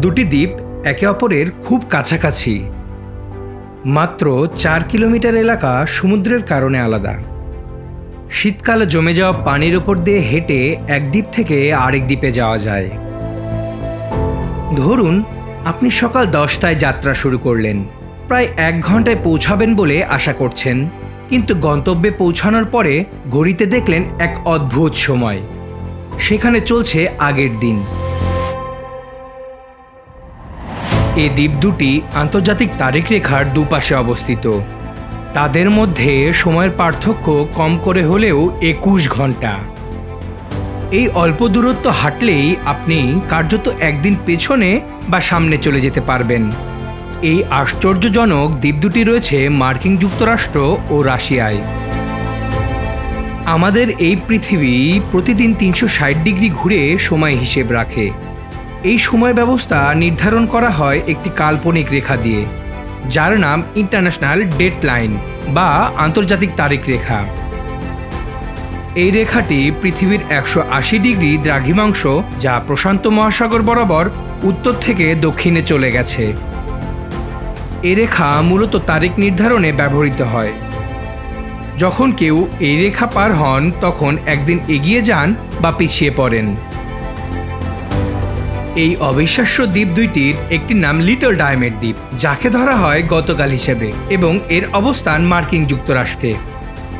দুটি দ্বীপ একে অপরের খুব কাছাকাছি। মাত্র চার কিলোমিটার এলাকা সমুদ্রের কারণে আলাদা। শীতকালে জমে যাওয়া পানির ওপর দিয়ে হেঁটে এক দ্বীপ থেকে আরেক দ্বীপে যাওয়া যায়। ধরুন, আপনি সকাল দশটায় যাত্রা শুরু করলেন। প্রায় এক ঘন্টায় পৌঁছাবেন বলে আশা করছেন। কিন্তু গন্তব্যে পৌঁছানোর পরে ঘড়িতে দেখলেন এক অদ্ভুত সময়। সেখানে চলছে আগের দিন। এ দ্বীপ দুটি আন্তর্জাতিক তারিখ রেখার দুপাশে অবস্থিত। তাদের মধ্যে সময়ের পার্থক্য কম করে হলেও একুশ ঘণ্টা। এই অল্প দূরত্ব হাঁটলেই আপনি কার্যত একদিন পেছনে বা সামনে চলে যেতে পারবেন। এই আশ্চর্যজনক দ্বীপ দুটি রয়েছে মার্কিন যুক্তরাষ্ট্র ও রাশিয়ায়। আমাদের এই পৃথিবী প্রতিদিন তিনশো ষাট ডিগ্রি ঘুরে সময় হিসেব রাখে। এই সময় ব্যবস্থা নির্ধারণ করা হয় একটি কাল্পনিক রেখা দিয়ে, যার নাম ইন্টারন্যাশনাল ডেট লাইন বা আন্তর্জাতিক তারিখ রেখা। এই রেখাটি পৃথিবীর একশো আশি ডিগ্রি দ্রাঘিমাংশ, যা প্রশান্ত মহাসাগর বরাবর উত্তর থেকে দক্ষিণে চলে গেছে। এই রেখা মূলত তারিখ নির্ধারণে ব্যবহৃত হয়। যখন কেউ এই রেখা পার হন, তখন একদিন এগিয়ে যান বা পিছিয়ে পড়েন। এই অবিশ্বাস্য দ্বীপ দুইটির একটি নাম লিটল ডায়মেন্ড দ্বীপ, যাকে ধরা হয় গতকাল হিসেবে এবং এর অবস্থান মার্কিন যুক্তরাষ্ট্রে।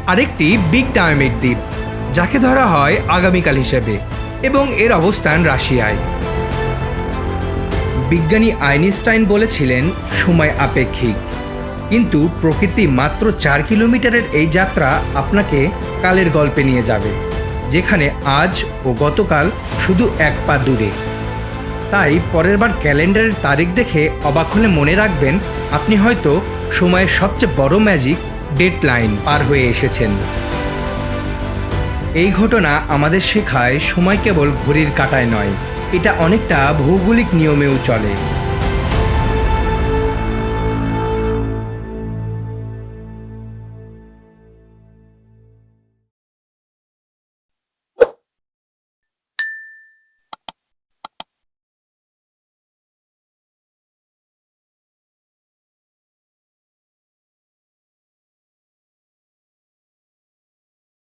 আরেকটি বিগ ডায়মেন্ড দ্বীপ, যাকে ধরা হয় আগামীকাল হিসেবে এবং এর অবস্থান রাশিয়ায়। বিজ্ঞানী আইনস্টাইন বলেছিলেন, সময় আপেক্ষিক। কিন্তু প্রকৃতি মাত্র চার কিলোমিটারের এই যাত্রা আপনাকে কালের গল্পে নিয়ে যাবে, যেখানে আজ ও গতকাল শুধু এক পা দূরে। তাই পরের বার ক্যালেন্ডারের তারিখ দেখে অবাক হলে মনে রাখবেন, আপনি হয়তো সময়ের সবচেয়ে বড় ম্যাজিক ডেডলাইন পার হয়ে এসেছেন। এই ঘটনা আমাদের শেখায় সময় কেবল ঘড়ির কাটায় নয়, এটা অনেকটা ভৌগোলিক নিয়মেও চলে।